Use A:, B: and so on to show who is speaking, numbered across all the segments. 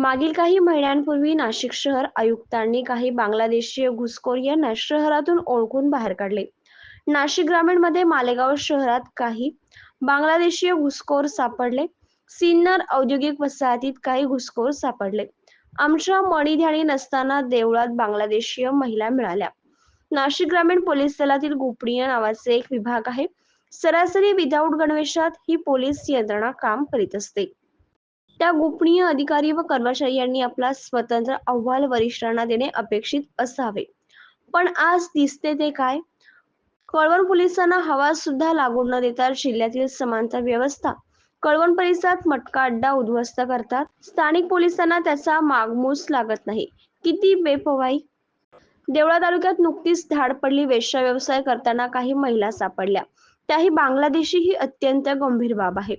A: मागील काही महिन्यांपूर्वी नाशिक शहर आयुक्तांनी काही बांगलादेशीय घुसखोर यांना शहरातून ओळखून बाहेर काढले. नाशिक ग्रामीणमध्ये मालेगाव शहरात काही बांगलादेशीय घुसखोर सापडले. सिन्नर औद्योगिक वसाहतीत काही घुसखोर सापडले. आमच्या मणीध्याणी नसताना देवळात बांगलादेशीय महिला मिळाल्या. नाशिक ग्रामीण पोलीस दलातील गोपनीय नावाचे एक विभाग आहे. सरासरी विदाऊट गणवेशात ही पोलीस यंत्रणा काम करीत असते. त्या गोपनीय अधिकारी व कर्मचारी यांनी आपला स्वतंत्र अहवाल वरिष्ठांना देणे अपेक्षित असावे. पण आज दिसते ते काय? कळवण पोलिसांना हवा सुद्धा लागू न देता जिल्ह्यातील समांतर व्यवस्था कळवण परिसरात मटका अड्डा उद्ध्वस्त करतात. स्थानिक पोलिसांना त्याचा मागमूस लागत नाही. किती बेपवाई! देवळा तालुक्यात नुकतीच धाड पडली वेश्या व्यवसाय करताना काही महिला सापडल्या. त्याही बांगलादेशी ही अत्यंत गंभीर बाब आहे.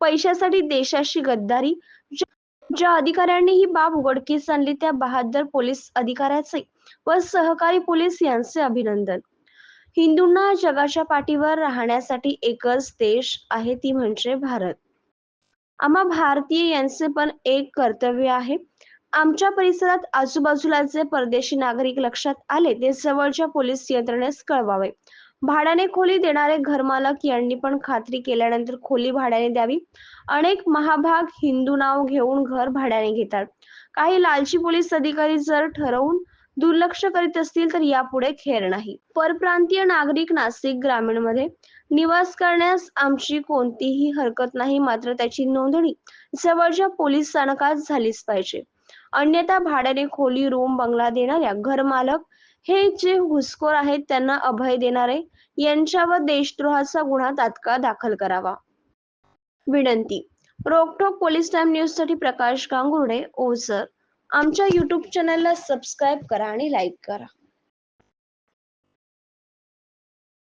A: पैशासाठी देशाशी गद्दारी ज्या- अधिकाऱ्यांनी ही बाब उघडकीस आणली त्या बहादर पोलीस अधिकाऱ्याचे व सहकारी पोलीस यांचे अभिनंदन. हिंदूंना जगाच्या पाठीवर राहण्यासाठी एकच देश आहे ती म्हणजे भारत. आम्हा भारतीय यांचे पण एक कर्तव्य आहे. आमच्या परिसरात आजूबाजूला जे परदेशी नागरिक लक्षात आले ते जवळच्या पोलीस यंत्रणेस कळवावे. भाड्याने खोली देणारे घरमालक यांनी पण खात्री केल्यानंतर खोली भाड्याने द्यावी. अनेक महाभाग हिंदू नाव घेऊन घर भाड्याने घेतात. काही लालची पोलीस अधिकारी जर ठरवून दुर्लक्ष करीत असतील तर यापुढे खेर नाही. परप्रांतीय नागरिक नाशिक ग्रामीणमध्ये निवास करण्यास आमची कोणतीही हरकत नाही मात्र त्याची नोंदणी जवळच्या पोलीस स्थानकात झालीच पाहिजे. अन्यथा भाड्याने खोली रूम बंगला देणाऱ्या घरमालक हे जे घुसखोर आहेत त्यांना अभय देणारे यांच्यावर देशद्रोहाचा गुन्हा तात्काळ दाखल करावा. विनंती. रोकठोक पोलीस टाइम न्यूजसाठी प्रकाश गांगुर्डे ओसर. आमच्या युट्यूब चॅनलला सबस्क्राईब करा आणि लाईक करा.